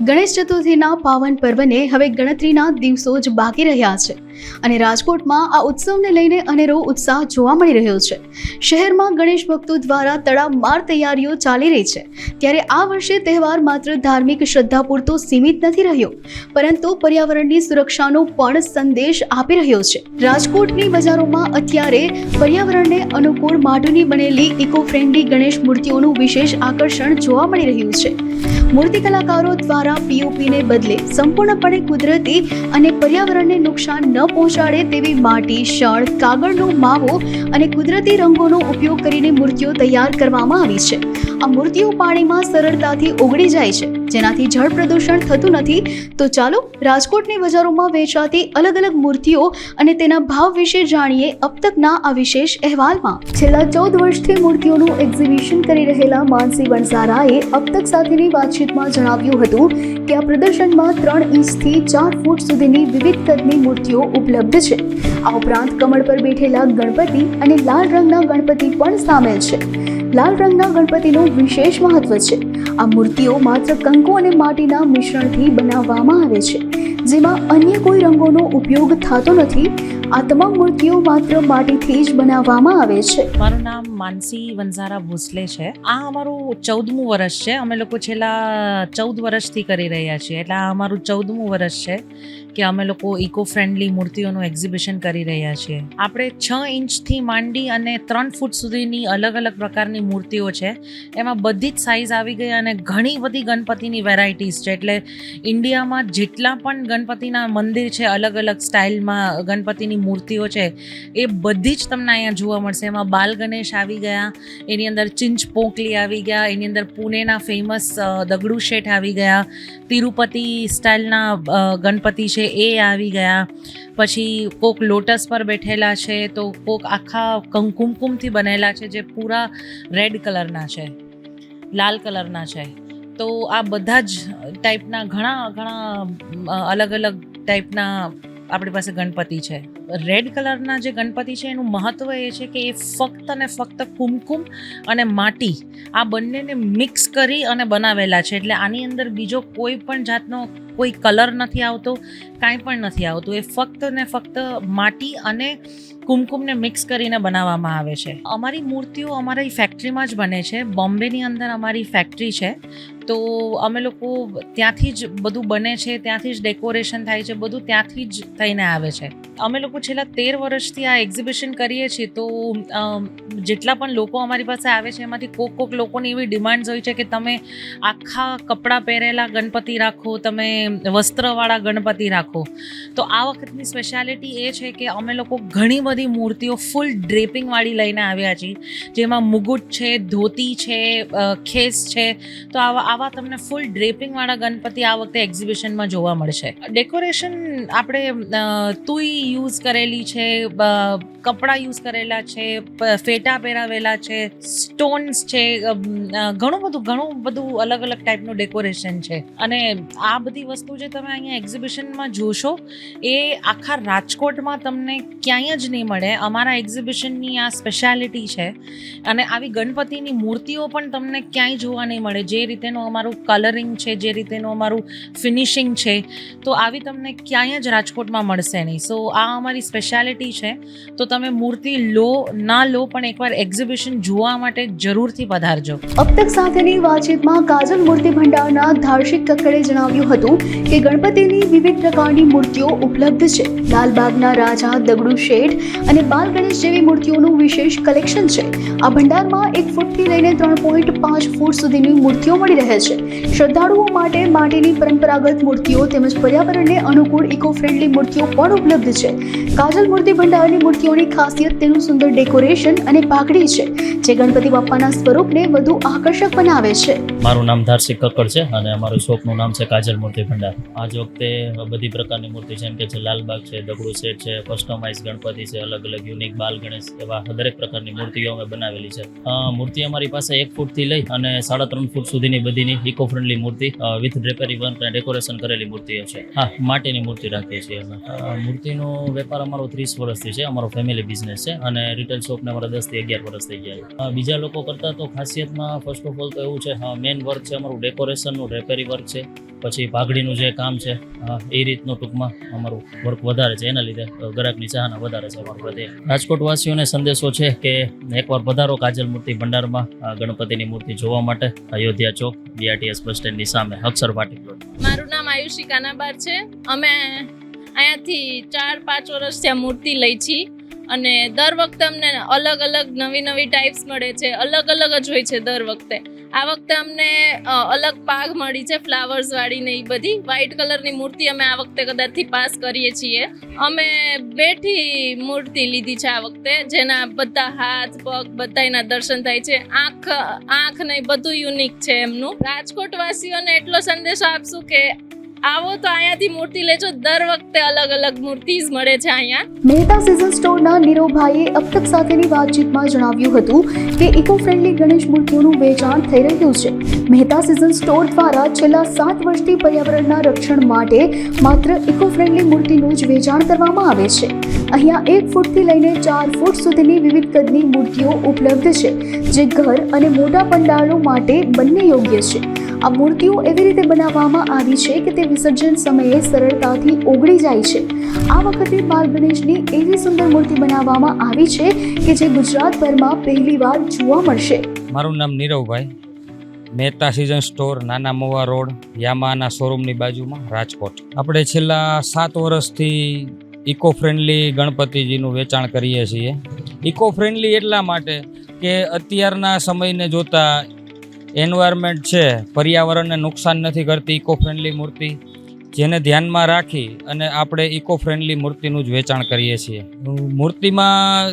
ગણેશ ચતુર્થીના પાવન પર્વને હવે ગણતરીના દિવસો જ બાકી રહ્યા છે. અને રાજકોટમાં આ ઉત્સવને લઈને અનેરો ઉત્સાહ જોવા મળી રહ્યો છે. શહેરમાં ગણેશ ભક્તો દ્વારા તડામાર તૈયારીઓ ચાલી રહી છે. ત્યારે આ વર્ષે તહેવાર માત્ર ધાર્મિક શ્રદ્ધા પૂરતો સીમિત નથી રહ્યો. પરંતુ પર્યાવરણની સુરક્ષાનો પણ સંદેશ આપી રહ્યો છે. રાજકોટની બજારોમાં અત્યારે પર્યાવરણને અનુકૂળ માટીની બનેલી ઇકો ફ્રેન્ડલી ગણેશ મૂર્તિઓનું વિશેષ આકર્ષણ જોવા મળી રહ્યું છે. મૂર્તિ કલાકારો દ્વારા પીઓપીને બદલે સંપૂર્ણપણે કુદરતી અને પર્યાવરણને નુકસાન ન પહોંચાડે તેવી માટી શણ કાગળનો માવો અને કુદરતી રંગોનો ઉપયોગ કરીને મૂર્તિઓ તૈયાર કરવામાં આવી છે. આ મૂર્તિઓ પાણીમાં સરળતાથી ઓગળી જાય છે. જેનાથી જળ પ્રદૂષણ થતું નથી, તો ચાલો રાજકોટની બજારોમાં વેચાતી અલગ અલગ મૂર્તિઓ અને તેના ભાવ વિશે જાણીએ અબ તકના આ વિશેષ અહેવાલમાં. છેલ્લા ચૌદ વર્ષથી મૂર્તિઓનું એક્ઝિબિશન કરી રહેલા માનસી વણઝારાએ અબ તક સાથેની વાતચીતમાં જણાવ્યું હતું કે આ પ્રદર્શનમાં ત્રણ ઇંચથી ચાર ફૂટ સુધીની વિવિધ કદની મૂર્તિઓ ઉપલબ્ધ છે. આ ઉપરાંત કમળ પર બેઠેલા ગણપતિ અને લાલ રંગના ગણપતિ પણ સામેલ છે. લાલ રંગના ગણપતિનું વિશેષ મહત્વ છે. આ મૂર્તિઓ માત્ર કંકુ અને માટીના મિશ્રણથી બનાવવામાં આવે છે, જેમાં અન્ય કોઈ રંગોનો ઉપયોગ થતો નથી આ તમામ મૂર્તિઓ માત્ર માટીથી જ બનાવવામાં આવે છે. મારું નામ માનસી વંઝારા ભોસલે છે. આ અમારું ચૌદમું વર્ષ છે. અમે લોકો છેલ્લા ચૌદ વર્ષથી કરી રહ્યા છીએ. એટલે આ અમારું ચૌદમું વર્ષ છે કે અમે લોકો ઇકો ફ્રેન્ડલી મૂર્તિઓનું એક્ઝિબિશન કરી રહ્યા છીએ. આપણે છ ઇંચથી માંડી અને ત્રણ ફૂટ સુધીની અલગ અલગ પ્રકારની મૂર્તિઓ છે. એમાં બધી જ સાઇઝ આવી ગઈ અને ઘણી બધી ગણપતિની વેરાયટીઝ છે. એટલે ઇન્ડિયામાં જેટલા પણ ગણપતિના મંદિર છે, અલગ અલગ સ્ટાઇલમાં ગણપતિની મૂર્તિઓ છે, એ બધી જ તમને અહીંયા જોવા મળશે. એમાં બાલ ગણેશ આવી ગયા, એની અંદર ચિંચ પોકલી આવી ગયા, એની અંદર પુણેના ફેમસ દગડુ શેઠ આવી ગયા, તિરુપતિ સ્ટાઇલના ગણપતિ છે એ આવી ગયા. પછી કોક લોટસ પર બેઠેલા છે, તો કોક આખા કંકુમકુમથી બનેલા છે જે પૂરા રેડ કલરના છે, લાલ કલરના છે. તો આ બધા જ ટાઈપના ઘણા ઘણા અલગ અલગ ટાઈપના આપણી પાસે ગણપતિ છે. રેડ કલરના જે ગણપતિ છે, એનું મહત્ત્વ એ છે કે એ ફક્ત ને ફક્ત કુમકુમ અને માટી આ બંનેને મિક્સ કરી અને બનાવેલા છે. એટલે આની અંદર બીજો કોઈ પણ જાતનો કોઈ કલર નથી આવતો, કાંઈ પણ નથી આવતું. એ ફક્ત ને ફક્ત માટી અને કુમકુમને મિક્સ કરીને બનાવવામાં આવે છે. અમારી મૂર્તિઓ અમારી ફેક્ટરીમાં જ બને છે. બોમ્બેની અંદર અમારી ફેક્ટરી છે. તો અમે લોકો ત્યાંથી જ બધું બને છે, ત્યાંથી જ ડેકોરેશન થાય છે, બધું ત્યાંથી જ થઈને આવે છે. અમે લોકો છેલ્લા તેર વર્ષથી આ એક્ઝિબિશન કરીએ છીએ તો જેટલા પણ લોકો અમારી પાસે આવે છે, એમાંથી કોક કોક લોકોની એવી ડિમાન્ડ્સ હોય છે કે તમે આખા કપડાં પહેરેલા ગણપતિ રાખો, તમે વસ્ત્રવાળા ગણપતિ રાખો. તો આ વખતની સ્પેશિયાલિટી એ છે કે અમે લોકો ઘણી બધી મૂર્તિઓ ફૂલ ડ્રેપિંગવાળી લઈને આવ્યા છીએ, જેમાં મુગુટ છે, ધોતી છે ખેસ છે. તો આવા આવા તમને ફૂલ ડ્રેપિંગવાળા ગણપતિ આ વખતે એક્ઝિબિશનમાં જોવા મળશે. ડેકોરેશન આપણે તુઈ યુઝ કરેલી છે કપડાં યુઝ કરેલા છે ફેટા પહેરાવેલા છે સ્ટોન્સ છે ઘણું બધું ઘણું બધું અલગ અલગ ટાઈપનું ડેકોરેશન છે. અને આ બધી વસ્તુ જે તમે અહીંયા એક્ઝિબિશનમાં જોશો, એ આખા રાજકોટમાં તમને ક્યાંય જ નહીં મળે. અમારા એક્ઝિબિશનની આ સ્પેશિયાલિટી છે અને આવી ગણપતિની મૂર્તિઓ પણ તમને ક્યાંય જોવા નહીં મળે. જે રીતેનું અમારું કલરિંગ છે, જે રીતેનું અમારું ફિનિશિંગ છે, તો આવી તમને ક્યાંય જ રાજકોટમાં મળશે નહીં. સો આ અમારી સ્પેશિયાલિટી છે, તો તમે મૂર્તિ લો, ના લો, પણ એકવાર એક્ઝિબિશન જોવા માટે જરૂરથી પધારજો. અબ તક સાથેની વાતચીતમાં કાજલ મૂર્તિ ભંડારના ધાર્ષિક કક્કડે જણાવ્યું હતું કે ગણપતિની વિવિધ પ્રકારની મૂર્તિઓ ઉપલબ્ધ છે. લાલબાગના રાજા, દગડુ શેઠ અને બાલ ગણેશ જેવી મૂર્તિઓનું વિશેષ કલેક્શન છે. આ ભંડારમાં એક ફૂટથી લઈને ત્રણ પોઈન્ટ પાંચ ફૂટ સુધીની મૂર્તિઓ મળી રહે છે. શ્રદ્ધાળુઓ માટે માટીની પરંપરાગત મૂર્તિઓ તેમજ પર્યાવરણને અનુકૂળ ઇકો ફ્રેન્ડલી મૂર્તિઓ પણ ઉપલબ્ધ છે. કાજલ મૂર્તિ ભંડારની મૂર્તિઓની ખાસિયત તેનું સુંદર ડેકોરેશન અને પાઘડી છે, જે ગણપતિ બાપાના સ્વરૂપને વધુ આકર્ષક બનાવે છે. મારું નામ ધાર્ષિક કક્કડ છે અને અમારું શોપનું નામ છે કાજલ મૂર્તિ ભંડાર. આજ વખતે બધી પ્રકારની મૂર્તિ જેમ કે છે લાલબાગ છે, દગડુ સેટ છે, કસ્ટમાઇઝ ગણપતિ છે, અલગ અલગ યુનિક બાલ ગણેશ એવા દરેક પ્રકારની મૂર્તિઓ અમે બનાવેલી છે. મૂર્તિ અમારી પાસે એક ફૂટથી લઈ અને સાડા ત્રણ ફૂટ સુધીની બધીની ઇકો ફ્રેન્ડલી મૂર્તિ વિથ ડ્રેપરી વર્ક અને ડેકોરેશન કરેલી મૂર્તિઓ છે. હા, માટીની મૂર્તિ રાખીએ છીએ અમે. મૂર્તિનું વેપાર અમારો ત્રીસ વર્ષથી છે, અમારો ફેમિલી બિઝનેસ છે અને રિટેલ શોપને અમારા દસથી અગિયાર વર્ષ થઈ ગયા છે. બીજા લોકો કરતાં તો ખાસિયતમાં ફર્સ્ટ ઓફ ઓલ તો એવું છે મેઇન વર્ક છે અમારું ડેકોરેશનનું રેપેરી વર્ક છે, પછી પાઘડીનું જે કામ છે એ રીતનું ટૂંકમાં અમારું વર્ક વધારે છે. એના લીધે ગ્રાહકની ચાહના વધારે છે અમારું પ્રત્યે. રાજકોટવાસીઓને સંદેશો છે કે એકવાર પધારો કાજલ મૂર્તિ ભંડારમાં ગણપતિની મૂર્તિ જોવા માટે અયોધ્યા ચોક બીઆરટીએસ બસ સ્ટેન્ડની સામે અક્ષર પાટી મારું નામ આયુષી કાનાબાર છે. અમે અહીંયાથી ચાર, પાંચ વર્ષથી આ મૂર્તિ લઈ છી અને દર વખતે અમને અલગ અલગ નવી નવી ટાઈપ્સ મળે છે, અલગ અલગ જ હોય છે દર વખતે. આ વખતે અમને અલગ પાઘ મળી છે ફ્લાવર્સ વાળી ને એ બધી. વ્હાઈટ કલરની મૂર્તિ અમે આ વખતે કદાચથી પાસ કરીએ છીએ. અમે બેઠી મૂર્તિ લીધી છે આ વખતે, જેના બધા હાથ, પગ બધા એના દર્શન થાય છે. આંખ આંખ ને બધું યુનિક છે એમનું. રાજકોટ વાસીઓને એટલો સંદેશો આપશું કે આવો તો અહીંયાથી મૂર્તિ લેજો. દર વખતે અલગ અલગ મૂર્તિઝ મળે છે અહીંયા. મહેતા સિઝન સ્ટોરના નીરવભાઈએ અબતક સાથેની વાતચીતમાં જણાવ્યું હતું કે ઇકો ફ્રેન્ડલી ગણેશ મૂર્તિઓનું વેચાણ થઈ રહ્યું છે. મહેતા સિઝન સ્ટોર દ્વારા છેલ્લા સાત વર્ષથી પર્યાવરણના રક્ષણ માટે માત્ર ઇકો ફ્રેન્ડલી મૂર્તિનું જ વેચાણ કરવામાં આવે છે. અહીંયા એક ફૂટથી લઈને ચાર ફૂટ સુધીની વિવિધ કદની મૂર્તિઓ ઉપલબ્ધ છે, જે ઘર અને મોટા પંડાળો માટે બંને યોગ્ય છે. આ મૂર્તિઓ એવી રીતે બનાવવામાં આવી છે કે તે વિસર્જન સમયે સરળતાથી ઓગળી જાય છે. આ વખતે બાલ ગણેશની એવી સુંદર મૂર્તિ બનાવવામાં આવી છે કે જે ગુજરાતભરમાં પહેલીવાર જોવા મળશે. મારું નામ નીરવભાઈ. મહેતા સિઝન સ્ટોર, નાના મોવા રોડ, યામાના શોરૂમની બાજુમાં રાજકોટ. આપણે છેલ્લા સાત વર્ષથી ઇકો ફ્રેન્ડલી ગણપતિજીનું વેચાણ કરીએ છીએ. ઇકો ફ્રેન્ડલી એટલા માટે કે અત્યારના સમયને જોતા એન્વાયરમેન્ટ છે, પર્યાવરણને નુકસાન નથી કરતી ઇકો ફ્રેન્ડલી મૂર્તિ. જેને ધ્યાનમાં રાખી અને આપણે ઇકો ફ્રેન્ડલી મૂર્તિનું જ વેચાણ કરીએ છીએ. મૂર્તિમાં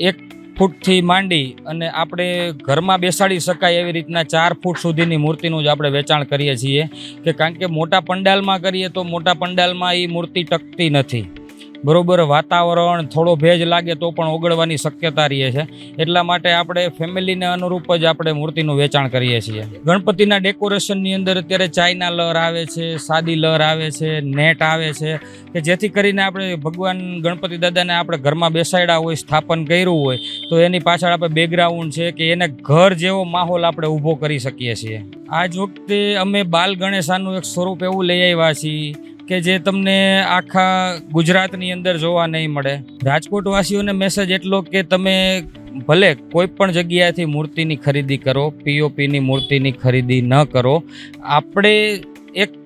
એક ફૂટથી માંડી અને આપણે ઘરમાં બેસાડી શકાય એવી રીતના ચાર ફૂટ સુધીની મૂર્તિનું જ આપણે વેચાણ કરીએ છીએ. કે કારણ કે મોટા પંડાલમાં કરીએ તો મોટા પંડાલમાં એ મૂર્તિ ટકતી નથી. બરોબર, વાતાવરણ થોડો ભેજ લાગે તો પણ ઓગળવાની શક્યતા રહે છે. એટલા માટે આપણે ફેમિલીને અનુરૂપ જ આપણે મૂર્તિનું વેચાણ કરીએ છીએ. ગણપતિના ડેકોરેશનની અંદર અત્યારે ચાઇના લર આવે છે, સાદી લર આવે છે, નેટ આવે છે, કે જેથી કરીને આપણે ભગવાન ગણપતિ દાદાને આપણે ઘરમાં બેસાડ્યા હોય, સ્થાપન કર્યું હોય, તો એની પાછળ આપણે બેકગ્રાઉન્ડ છે કે એને ઘર જેવો માહોલ આપણે ઊભો કરી શકીએ છીએ. આજ વખતે અમે બાલ ગણેશાનું એક સ્વરૂપ એવું લઈ આવ્યા છીએ. કે જે તમને આખા ગુજરાતની અંદર જોવા નહીં મળે. રાજકોટ વાસીઓને મેસેજ એટલો કે તમે ભલે કોઈ પણ જગ્યાએથી મૂર્તિની ખરીદી કરો પીઓપીની મૂર્તિની ખરીદી ન કરો, આપણે એક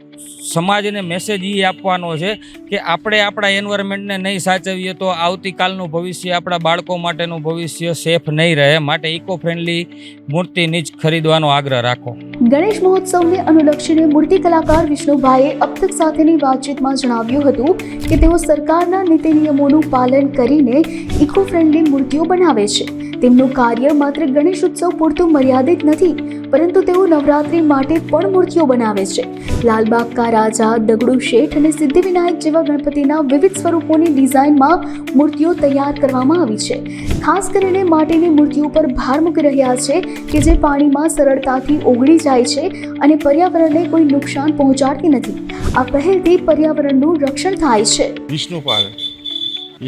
સમાજને મેસેજ એ આપવાનો છે કે આપણે આપણા એન્વાયરમેન્ટને નહીં સાચવીએ તો આવતીકાલનું ભવિષ્ય આપણા બાળકો માટેનું ભવિષ્ય સેફ નહીં રહે. માટે ઇકો ફ્રેન્ડલી મૂર્તિની જ ખરીદવાનો આગ્રહ રાખો. ગણેશ મહોત્સવને અનુલક્ષીને મૂર્તિ કલાકાર વિષ્ણુભાઈએ અપ્તક સાથેની વાતચીતમાં જણાવ્યું હતું કે તેઓ સરકારના નીતિ નિયમોનું પાલન કરીને ઇકો ફ્રેન્ડલી મૂર્તિઓ બનાવે છે. તેમનું કાર્ય માત્ર ગણેશ ઉત્સવ પૂરતું મર્યાદિત નથી, પરંતુ તેઓ નવરાત્રી માટે પણ મૂર્તિઓ બનાવે છે. લાલબાગ કા રાજા, દગડુ શેઠ અને સિદ્ધિવિનાયક જેવા ગણપતિના વિવિધ સ્વરૂપોની ડિઝાઇનમાં મૂર્તિઓ તૈયાર કરવામાં આવી છે. ખાસ કરીને માટીની મૂર્તિઓ પર ભાર મૂકી રહ્યા છે કે જે પાણીમાં સરળતાથી ઓગળી જાય છે અને પર્યાવરણને કોઈ નુકસાન પહોંચાડતી નથી. આ પહેલથી પર્યાવરણનું રક્ષણ થાય છે. વિષ્ણુપાલ,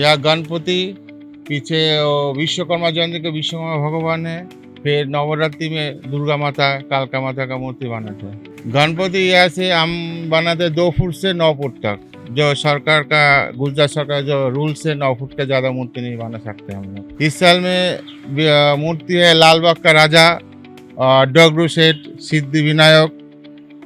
યા ગણપતિ पीछे वो विश्वकर्मा जयंती के विश्वकर्मा भगवान है फिर नवरात्रि में दुर्गा माता कालका माता का मूर्ति बनाते हैं गणपति ऐसे हम बनाते हैं दो फुट से नौ फुट तक जो सरकार का गुजरात सरकार जो रूल्स है नौ फुट का ज़्यादा मूर्ति नहीं बना सकते हम लोग इस साल में भी, अ, मूर्ति है लालबाग का राजा और डगरू सेठ सिद्धि विनायक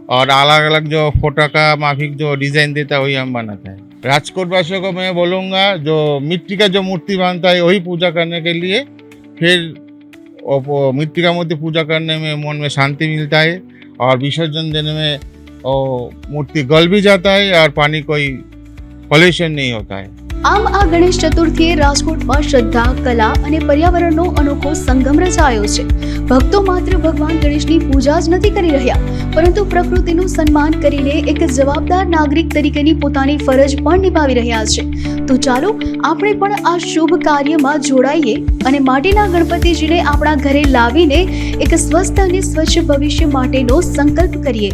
और अलग अलग जो फोटो का माफिक जो डिजाइन देता है वही हम बनाते हैं राजकोट वासियों को मैं बोलूँगा जो मिट्टी का जो मूर्ति बनता है वही पूजा करने के लिए फिर वो- वो मिट्टी का मूर्ति पूजा करने में मन में शांति मिलता है और विसर्जन देने में वो मूर्ति गल भी जाता है और पानी कोई पॉल्यूशन नहीं होता है આમ આ ગણેશ ચતુર્થીએ રાજકોટમાં શ્રદ્ધા, કલા અને પર્યાવરણનો અનોખો સંગમ રચાયો છે. ભક્તો માત્ર ભગવાન ગણેશની પૂજા જ નથી કરી રહ્યા, પરંતુ પ્રકૃતિનું સન્માન કરીને એક જવાબદાર નાગરિક તરીકેની પોતાની ફરજ પણ નિભાવી રહ્યા છે. તો ચાલો, આપણે પણ આ શુભ કાર્યમાં જોડાઈએ અને માટીના ગણપતિજીને આપણા ઘરે લાવીને એક સ્વસ્થ અને સ્વચ્છ ભવિષ્ય માટેનો સંકલ્પ કરીએ.